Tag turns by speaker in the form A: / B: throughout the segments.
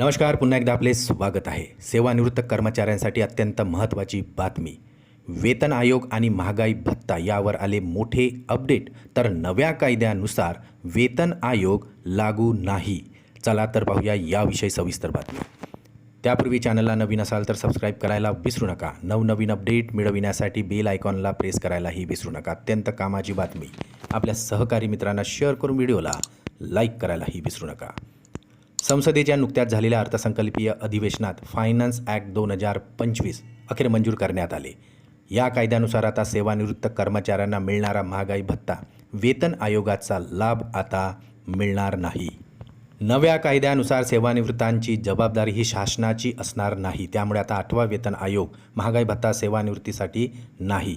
A: नमस्कार पुन्हा एकदा आपले स्वागत आहे. सेवानिवृत्त कर्मचाऱ्यांसाठी अत्यंत महत्त्वाची बातमी. वेतन आयोग आणि महागाई भत्ता यावर आले मोठे अपडेट. तर नव्या कायद्यानुसार वेतन आयोग लागू नाही. चला तर पाहूया याविषयी सविस्तर बातमी. त्यापूर्वी चॅनलला नवीन असाल तर सबस्क्राईब करायला विसरू नका. नवनवीन अपडेट मिळविण्यासाठी बेल आयकॉनला प्रेस करायलाही विसरू नका. अत्यंत कामाची बातमी. आपल्या सहकारी मित्रांना शेअर करून व्हिडिओला लाईक करायलाही विसरू नका. संसदेच्या नुकत्याच झालेल्या अर्थसंकल्पीय अधिवेशनात फायनान्स ॲक्ट दोन हजार पंचवीस अखेर मंजूर करण्यात आले. या कायद्यानुसार आता सेवानिवृत्त कर्मचाऱ्यांना मिळणारा महागाई भत्ता वेतन आयोगाचा लाभ आता मिळणार नाही. नव्या कायद्यानुसार सेवानिवृत्तांची जबाबदारी ही शासनाची असणार नाही. त्यामुळे आता आठवा वेतन आयोग महागाई भत्ता सेवानिवृत्तीसाठी नाही.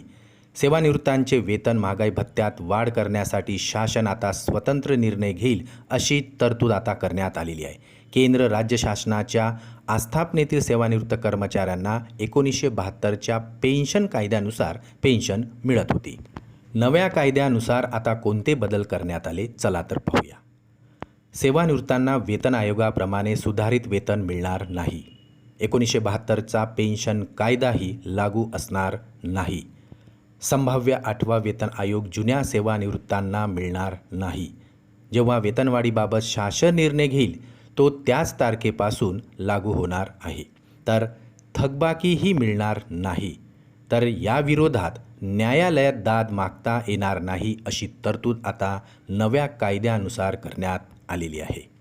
A: सेवानिवृत्तांचे वेतन महागाई भत्त्यात वाढ करण्यासाठी शासन आता स्वतंत्र निर्णय घेईल अशी तरतूद आता करण्यात आलेली आहे. केंद्र राज्य शासनाच्या आस्थापनेतील सेवानिवृत्त कर्मचाऱ्यांना एकोणीसशे बहात्तरच्या पेन्शन कायद्यानुसार पेन्शन मिळत होती. नव्या कायद्यानुसार आता कोणते बदल करण्यात आले चला तर पाहूया. सेवानिवृत्तांना वेतन आयोगाप्रमाणे सुधारित वेतन मिळणार नाही. एकोणीसशे बहात्तरचा पेन्शन कायदाही लागू असणार नाही. संभाव्य आठवा वेतन आयोग जुन्या सेवानिवृत्तांना मिळणार नाही. जेव्हा वेतनवाढीबाबत शासन निर्णय घेईल तो त्याच तारखेपासून लागू होणार आहे. तर थकबाकीही मिळणार नाही. तर या विरोधात न्यायालयात दाद मागता येणार नाही अशी तरतूद आता नव्या कायद्यानुसार करण्यात आलेली आहे.